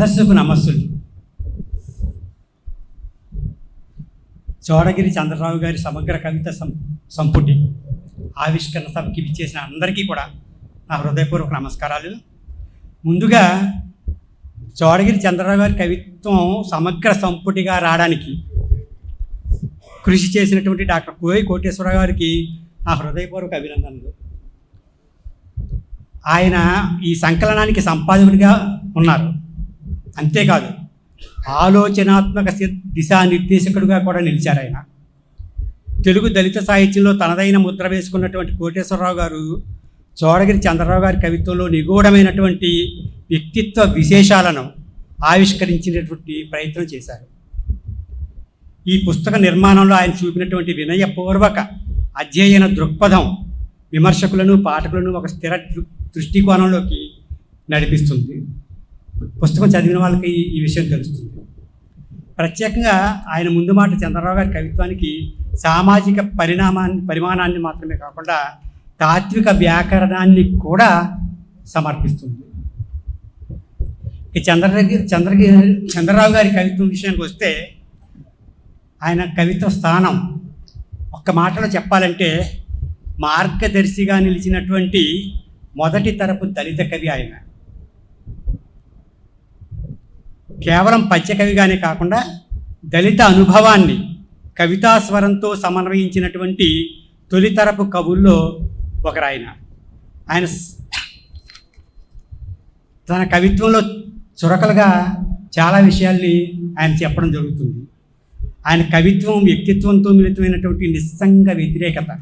సదస్సుకు నమస్సులు. చోడగిరి చంద్రరావు గారి సమగ్ర కవిత సం సంపుటి ఆవిష్కరణ సభకి విచ్చేసిన అందరికీ కూడా నా హృదయపూర్వక నమస్కారాలు. ముందుగా చోడగిరి చంద్రరావు గారి కవిత్వం సమగ్ర సంపుటిగా రావడానికి కృషి చేసినటువంటి డాక్టర్ కోయి కోటేశ్వరరావు గారికి నా హృదయపూర్వక అభినందనలు. ఆయన ఈ సంకలనానికి సంపాదకుడిగా ఉన్నారు. అంతేకాదు ఆలోచనాత్మక దిశానిర్దేశకుడుగా కూడా నిలిచారు ఆయన. తెలుగు దళిత సాహిత్యంలో తనదైన ముద్ర వేసుకున్నటువంటి కోటేశ్వరరావు గారు చోడగిరి చంద్రరావు గారి కవిత్వంలో నిగూఢమైనటువంటి వ్యక్తిత్వ విశేషాలను ఆవిష్కరించినటువంటి ప్రయత్నం చేశారు. ఈ పుస్తక నిర్మాణంలో ఆయన చూపినటువంటి వినయపూర్వక అధ్యయన దృక్పథం విమర్శకులను పాఠకులను ఒక స్థిర దృ- దృష్టికోణంలోకి నడిపిస్తుంది. పుస్తకం చదివిన వాళ్ళకి ఈ- విషయం తెలుస్తుంది. ప్రత్యేకంగా ఆయన ముందు మాట చంద్రరావు గారి కవిత్వానికి సామాజిక పరిణామాన్ని పరిమాణాన్ని మాత్రమే కాకుండా తాత్విక వ్యాకరణాన్ని కూడా సమర్పిస్తుంది. ఈ చంద్రగిరి చంద్రగిరి చంద్రరావు గారి కవిత్వం విషయానికి వస్తే ఆయన కవిత్వ స్థానం ఒక్క మాటలో చెప్పాలంటే మార్గదర్శిగా నిలిచినటువంటి మొదటి తరపు దళిత కవి ఆయన. కేవలం పద్యకవిగానే కాకుండా దళిత అనుభవాన్ని కవితా స్వరంతో సమన్వయించినటువంటి తొలితరపు కవుల్లో ఒకరాయన. ఆయన తన కవిత్వంలో చురకలుగా చాలా విషయాల్ని ఆయన చెప్పడం జరుగుతుంది. ఆయన కవిత్వం వ్యక్తిత్వంతో మిళితమైనటువంటి నిస్సంగ వ్యతిరేకత.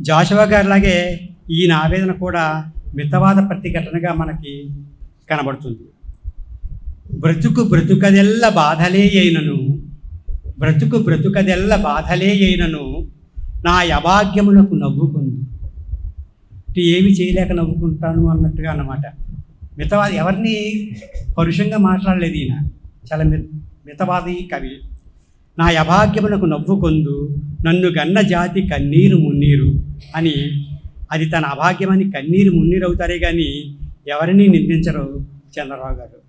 జాషువా గారిలాగే ఈయన ఆవేదన కూడా మితవాద ప్రతిఘటనగా మనకి కనబడుతుంది. బ్రతుకు బ్రతుకదెల్ల బాధలే అయినను. బ్రతుకు బ్రతుకదెల్ల బాధలే అయినను నా అభాగ్యమునకు నవ్వుకుంది. ఏమి చేయలేక నవ్వుకుంటాను అన్నట్టుగా అన్నమాట. మితవాది ఎవరిని పరుషంగా మాట్లాడలేదు ఈయన. చాలా మి మితవాది కవి. నా అభాగ్యమునకు నవ్వుకొందు నన్ను గన్న జాతి కన్నీరు మున్నీరు అని. అది తన అభాగ్యమని కన్నీరు మున్నీరు అవుతారే కానీ ఎవరిని నిందించరు చంద్రరావు గారు.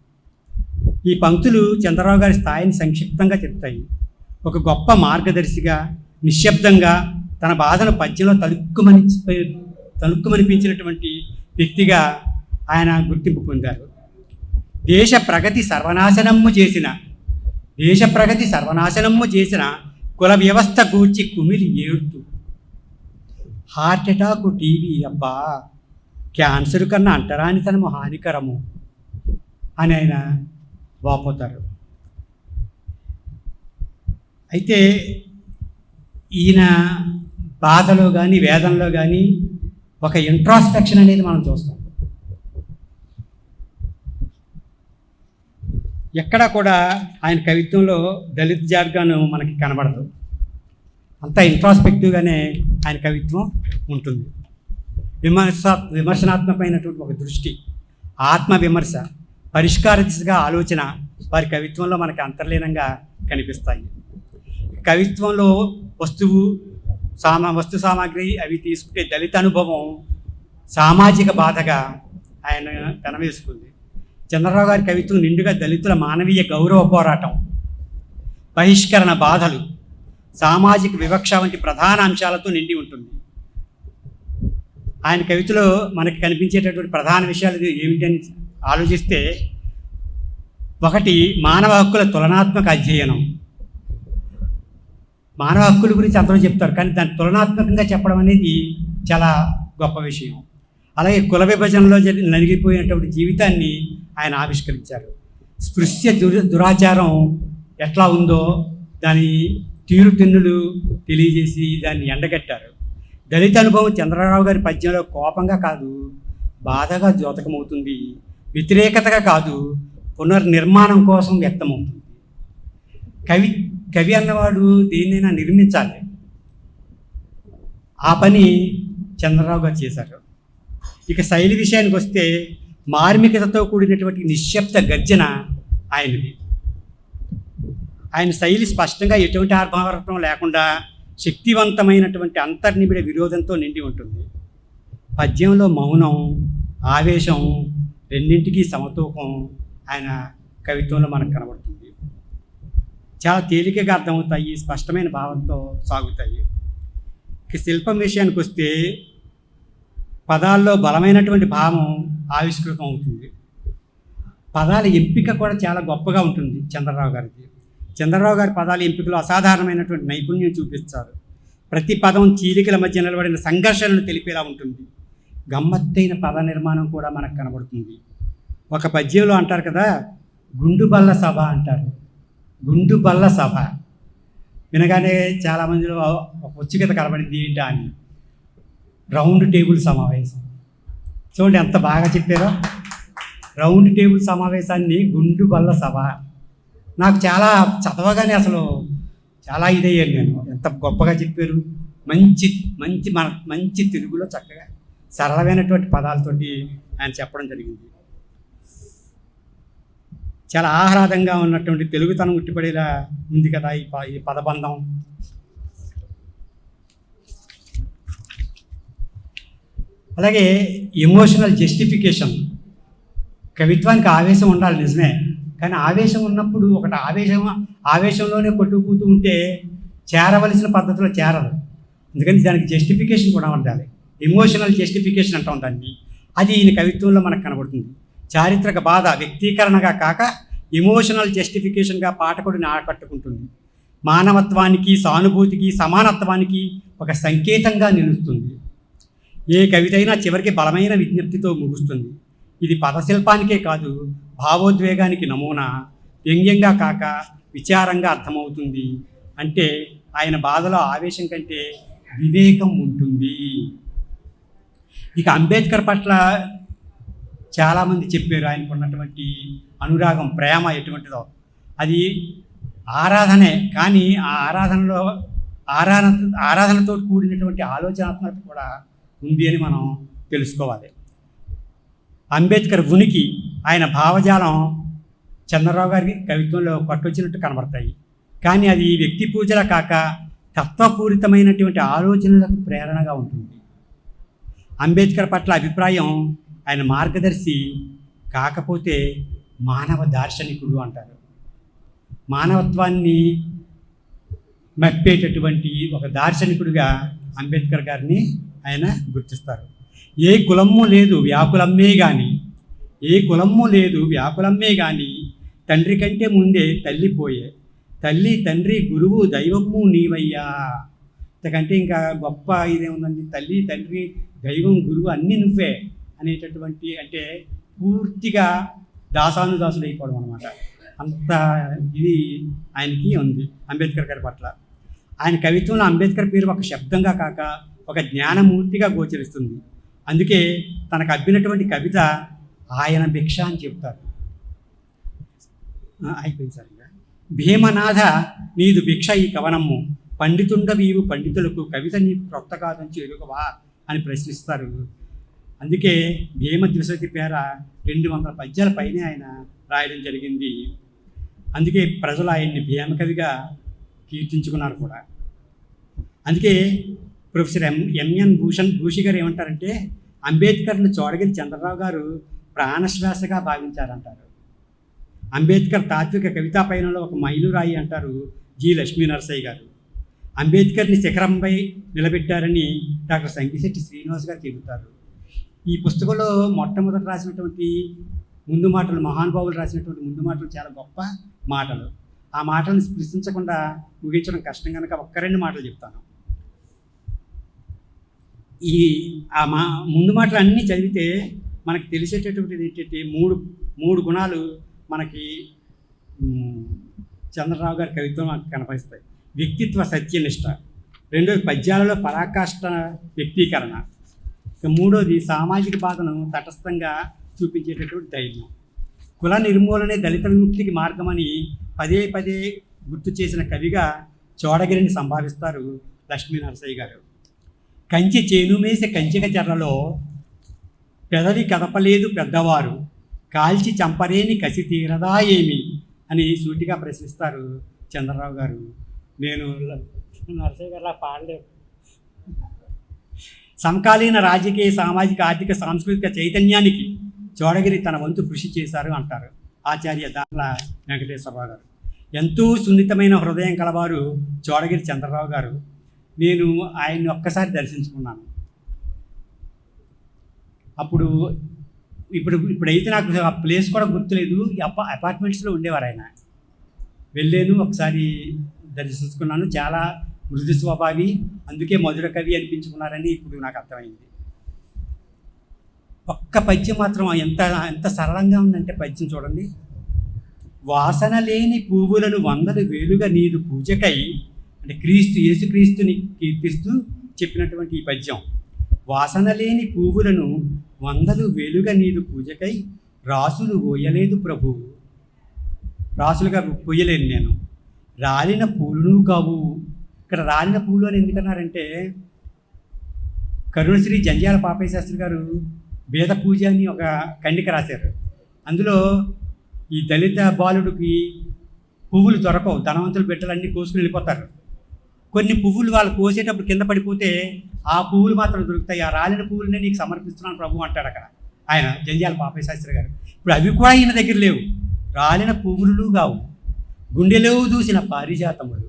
ఈ పంక్తులు చంద్రరావు గారి స్థాయిని సంక్షిప్తంగా చెప్తాయి. ఒక గొప్ప మార్గదర్శిగా నిశ్శబ్దంగా తన బాధను పద్యంలో తలుక్కుమని తలుక్కుమనిపించినటువంటి వ్యక్తిగా ఆయన గుర్తింపు పొందారు. దేశ ప్రగతి సర్వనాశనము చేసిన దేశ ప్రగతి సర్వనాశనము చేసిన కుల వ్యవస్థ గూర్చి కుమిలి ఏడుతూ హార్ట్ అటాక్ టీవీ అబ్బా క్యాన్సర్ కన్నా అంటరానితనము హానికరము అని ఆయన వాపోతారు. అయితే ఈయన బాధలో కానీ వేదనలో కానీ ఒక ఇంట్రాస్పెక్షన్ అనేది మనం చూస్తాం. ఎక్కడా కూడా ఆయన కవిత్వంలో దళిత జార్గాను మనకి కనబడదు. అంత ఇంట్రాస్పెక్టివ్గానే ఆయన కవిత్వం ఉంటుంది. విమర్శ విమర్శనాత్మకమైనటువంటి ఒక దృష్టి ఆత్మ విమర్శ పరిష్కార దిశగా ఆలోచన వారి కవిత్వంలో మనకు అంతర్లీనంగా కనిపిస్తాయి. కవిత్వంలో వస్తువు సామా వస్తు సామాగ్రి అవి తీసుకుంటే దళిత అనుభవం సామాజిక బాధగా ఆయన కనవేసుకుంది చంద్రరావు గారి కవిత్వం నిండుగా దళితుల మానవీయ గౌరవ పోరాటం బహిష్కరణ బాధలు సామాజిక వివక్ష వంటి ప్రధాన అంశాలతో నిండి ఉంటుంది. ఆయన కవితలో మనకి కనిపించేటటువంటి ప్రధాన విషయాలు ఏమిటని ఆలోచిస్తే ఒకటి మానవ హక్కుల తులనాత్మక అధ్యయనం. మానవ హక్కుల గురించి అందరూ చెప్తారు కానీ దాన్ని తులనాత్మకంగా చెప్పడం అనేది చాలా గొప్ప విషయం. అలాగే కుల విభజనలో నలిగిపోయినటువంటి జీవితాన్ని ఆయన ఆవిష్కరించారు. స్పృశ్య దుర దురాచారం ఎట్లా ఉందో దాని తీరుతెన్నులు తెలియజేసి దాన్ని ఎండగట్టారు. దళిత అనుభవం చంద్రరావు గారి పద్యంలో కోపంగా కాదు బాధగా ద్యోతకమవుతుంది వ్యతిరేకతగా కాదు పునర్నిర్మాణం కోసం వ్యక్తమవుతుంది. కవి కవి అన్నవాడు దేన్నైనా నిర్మించాలి. ఆ పని చంద్రరావు గారు చేశారు. ఇక శైలి విషయానికి వస్తే మార్మికతతో కూడినటువంటి నిశ్శబ్ద గర్జన ఆయనది. ఆయన శైలి స్పష్టంగా ఎటువంటి ఆర్భావరత్వం లేకుండా శక్తివంతమైనటువంటి అంతర్నిబిడ విరోధంతో నిండి ఉంటుంది. పద్యంలో మౌనం ఆవేశం రెండింటికి సమతూకం ఆయన కవిత్వంలో మనకు కనబడుతుంది. చాలా తేలికగా అర్థమవుతాయి స్పష్టమైన భావంతో సాగుతాయి. శిల్పం విషయానికి వస్తే పదాల్లో బలమైనటువంటి భావం ఆవిష్కృతం అవుతుంది. పదాల ఎంపిక కూడా చాలా గొప్పగా ఉంటుంది చంద్రరావు గారికి చంద్రరావు గారి పదాల ఎంపికలో అసాధారణమైనటువంటి నైపుణ్యం చూపిస్తారు. ప్రతి పదం చీలికల మధ్య నిలబడిన సంఘర్షణను తెలిపేలా ఉంటుంది. గమ్మత్తైన పద నిర్మాణం కూడా మనకు కనబడుతుంది. ఒక పద్యంలో అంటారు కదా గుండు బల్ల సభ అంటారు. గుండు బల్ల సభ. వినగానే చాలామందిలో ఒక ఉత్సుకత కనబడింది ఏంటా అని. రౌండ్ టేబుల్ సమావేశం. చూడండి ఎంత బాగా చెప్పారో. రౌండ్ టేబుల్ సమావేశాన్ని గుండు బల్ల సభ. నాకు చాలా చదవగానే అసలు చాలా ఇదయ్యాను నేను. ఎంత గొప్పగా చెప్పారు. మంచి మంచి మన మంచి తెలుగులో చక్కగా సరళమైనటువంటి పదాలతోటి ఆయన చెప్పడం జరిగింది. చాలా ఆహ్లాదంగా ఉన్నటువంటి తెలుగుతనం ఉట్టిపడేలా ఉంది కదా ఈ ప ఈ పదబంధం. అలాగే ఎమోషనల్ జస్టిఫికేషన్ కవిత్వానికి ఆవేశం ఉండాలి నిజమే కానీ ఆవేశం ఉన్నప్పుడు ఒకటి ఆవేశం ఆవేశంలోనే కొట్టుకుపోతూ ఉంటే చేరవలసిన పద్ధతిలో చేరదు అందుకని దానికి జస్టిఫికేషన్ కూడా ఉండాలి. ఎమోషనల్ జస్టిఫికేషన్ అంటాం దాన్ని. అది ఈయన కవిత్వంలో మనకు కనబడుతుంది. చారిత్రక బాధ వ్యక్తీకరణగా కాక ఎమోషనల్ జస్టిఫికేషన్గా పాఠకుడిని ఆకట్టుకుంటుంది. మానవత్వానికి సానుభూతికి సమానత్వానికి ఒక సంకేతంగా నిలుస్తుంది. ఏ కవిత అయినా చివరికి బలమైన విజ్ఞప్తితో ముగుస్తుంది. ఇది పదశిల్పానికే కాదు భావోద్వేగానికి నమూనా. వ్యంగ్యంగా కాక విచారంగా అర్థమవుతుంది. అంటే ఆయన బాధలో ఆవేశం కంటే వివేకం ఉంటుంది. ఇక అంబేద్కర్ పట్ల చాలామంది చెప్పారు ఆయనకు ఉన్నటువంటి అనురాగం ప్రేమ ఎటువంటిదో. అది ఆరాధనే కానీ ఆ ఆరాధనలో ఆరాధన ఆరాధనతో కూడినటువంటి ఆలోచనాత్మకత కూడా ఉంది అని మనం తెలుసుకోవాలి. అంబేద్కర్ ఉనికి ఆయన భావజాలం చంద్రరావు గారి కవిత్వంలో పట్టొచ్చినట్టు కనబడతాయి. కానీ అది వ్యక్తి పూజల కాక తత్వపూరితమైనటువంటి ఆలోచనలకు ప్రేరణగా ఉంటుంది. అంబేద్కర్ పట్ల అభిప్రాయం ఆయన మార్గదర్శి కాకపోతే మానవ దార్శనికుడు అంటారు. మానవత్వాన్ని మెప్పేటటువంటి ఒక దార్శనికుడిగా అంబేద్కర్ గారిని ఆయన గుర్తిస్తారు. ఏ కులము లేదు వ్యాకులమ్మే కానీ ఏ కులము లేదు వ్యాకులమ్మే కానీ తండ్రి కంటే ముందే తల్లి పోయే తల్లి తండ్రి గురువు దైవము నీవయ్యా. ఇంతకంటే ఇంకా గొప్ప ఇదేముందండి? తల్లి తండ్రి దైవం గురువు అన్నీ నువ్వే అనేటటువంటి అంటే పూర్తిగా దాసానుదాసుడు అయిపోవడం అనమాట అంత ఇది ఆయనకి ఉంది అంబేద్కర్ గారి పట్ల. ఆయన కవిత్వంలో అంబేద్కర్ పేరు ఒక శబ్దంగా కాక ఒక జ్ఞానమూర్తిగా గోచరిస్తుంది. అందుకే తనకు అబ్బినటువంటి కవిత ఆయన భిక్ష అని చెప్తారు. అయిపోయింది సార్ ఇంకా. భీమనాథ నీదు భిక్ష ఈ కవనము పండితుండ వీవు పండితులకు కవిత నీకు క్రొత్త కాదని ఎరుగవా? అని ప్రశ్నిస్తారు. అందుకే భీమ ద్విశతి పేర రెండు వందల పద్యాల పైనే ఆయన రాయడం జరిగింది. అందుకే ప్రజలు ఆయన్ని భీమకవిగా కీర్తించుకున్నారు కూడా. అందుకే professor M M N Bhushan Bhushi గారు ఏమంటారంటే అంబేద్కర్ను చోడగిరి చంద్రరావు గారు ప్రాణశ్వాసగా భావించారంటారు. అంబేద్కర్ తాత్విక కవితా పయనంలో ఒక మైలురాయి అంటారు జి లక్ష్మీ నరసయ్య గారు. అంబేద్కర్ని శిఖరంపై నిలబెట్టారని డాక్టర్ సంగీశెట్టి శ్రీనివాస్ గారు చెబుతారు. ఈ పుస్తకంలో మొట్టమొదట రాసినటువంటి ముందు మాటలు మహానుభావులు రాసినటువంటి ముందు మాటలు చాలా గొప్ప మాటలు. ఆ మాటలను స్పృశించకుండా ముగించడం కష్టం కనుక ఒక్క రెండు మాటలు చెప్తాను. ఈ ఆ మా ముందు మాటలు అన్నీ చదివితే మనకు తెలిసేటటువంటిది ఏంటంటే మూడు మూడు గుణాలు మనకి చంద్రరావు గారి కవిత్వం మనకు వ్యక్తిత్వ సత్యనిష్ట. రెండోది పద్యాలలో పరాకాష్ట వ్యక్తీకరణ. ఇక మూడోది సామాజిక బాధను తటస్థంగా చూపించేటటువంటి ధైర్యం. కుల నిర్మూలనే దళిత విముక్తికి మార్గమని పదే పదే గుర్తు చేసిన కవిగా చోడగిరిని సంభావిస్తారు లక్ష్మీ నరసయ్య గారు. కంచి చేనుమేసే కంచిక చెర్రలో పెదవి కదపలేదు పెద్దవారు. కాల్చి చంపరేని కసి తీరదా ఏమి అని సూటిగా ప్రశ్నిస్తారు చంద్రరావు గారు. నేను నరసయ్య గారు పాడలేదు. సమకాలీన రాజకీయ సామాజిక ఆర్థిక సాంస్కృతిక చైతన్యానికి చోడగిరి తన వంతు కృషి చేశారు అంటారు ఆచార్య దాట్ల వెంకటేశ్వరరావు గారు. ఎంతో సున్నితమైన హృదయం కలవారు చోడగిరి చంద్రరావు గారు. నేను ఆయన్ని ఒక్కసారి దర్శించుకున్నాను. అప్పుడు ఇప్పుడు ఇప్పుడైతే నాకు ఆ ప్లేస్ కూడా గుర్తులేదు. అపార్ట్మెంట్స్లో ఉండేవారు ఆయన. వెళ్ళాను ఒకసారి దర్శించుకున్నాను. చాలా మృదు స్వభావి అందుకే మధుర కవి అనిపించుకున్నారని ఇప్పుడు నాకు అర్థమైంది. ఒక్క పద్యం మాత్రం ఎంత ఎంత సరళంగా ఉందంటే పద్యం చూడండి. వాసన లేని పువ్వులను వందలు వేలుగా నీరు పూజకై అంటే క్రీస్తు యేసుక్రీస్తుని కీర్తిస్తూ చెప్పినటువంటి ఈ పద్యం. వాసన లేని పువ్వులను వందలు వేలుగా నీరు పూజకై రాసులు ఓయలేదు ప్రభు. రాసులుగా పొయ్యలేను నేను. రాలిన పూలు కావు. ఇక్కడ రాలిన పూలు అని ఎందుకన్నారంటే కరుణశ్రీ జంజాల పాపయ్య శాస్త్రి గారు వేద పూజ అని ఒక ఖండిక రాశారు. అందులో ఈ దళిత బాలుడికి పువ్వులు దొరకవు ధనవంతులు బిడ్డలన్నీ కోసుకుని వెళ్ళిపోతారు. కొన్ని పువ్వులు వాళ్ళు కోసేటప్పుడు కింద పడిపోతే ఆ పువ్వులు మాత్రం దొరుకుతాయి. ఆ రాలిన పువ్వులనే నీకు సమర్పిస్తున్నాను ప్రభు అంటాడు అక్కడ ఆయన జంజాల పాపయ్య శాస్త్రి గారు. ఇప్పుడు అవి కూడా ఈయన దగ్గర లేవు. రాలిన పువ్వులు కావు. గుండెలో దూసిన పారిజాతములు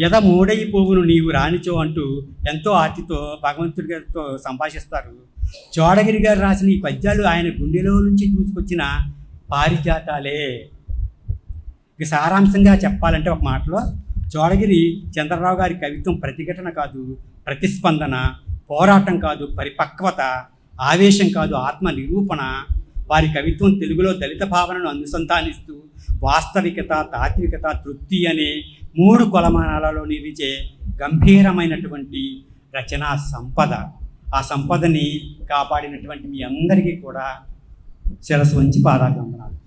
యథ మూడయి పువ్వును నీవు రానిచో అంటూ ఎంతో ఆర్తితో భగవంతుడి గారితో సంభాషిస్తారు. చోడగిరి గారు రాసిన ఈ పద్యాలు ఆయన గుండెలో నుంచి దూసుకొచ్చిన పారిజాతాలే. ఇక సారాంశంగా చెప్పాలంటే ఒక మాటలో చోడగిరి చంద్రరావు గారి కవిత్వం ప్రతిఘటన కాదు ప్రతిస్పందన పోరాటం కాదు పరిపక్వత ఆవేశం కాదు ఆత్మ నిరూపణ వారి కవిత్వం తెలుగులో దళిత భావనను అనుసంధానిస్తూ వాస్తవికత తాత్వికత తృప్తి అనే మూడు కొలమానాలలో నిలిచే గంభీరమైనటువంటి రచనా సంపద. ఆ సంపదని కాపాడినటువంటి మీ అందరికీ కూడా శిరస్సు వంచి పాదాభివందనాలు.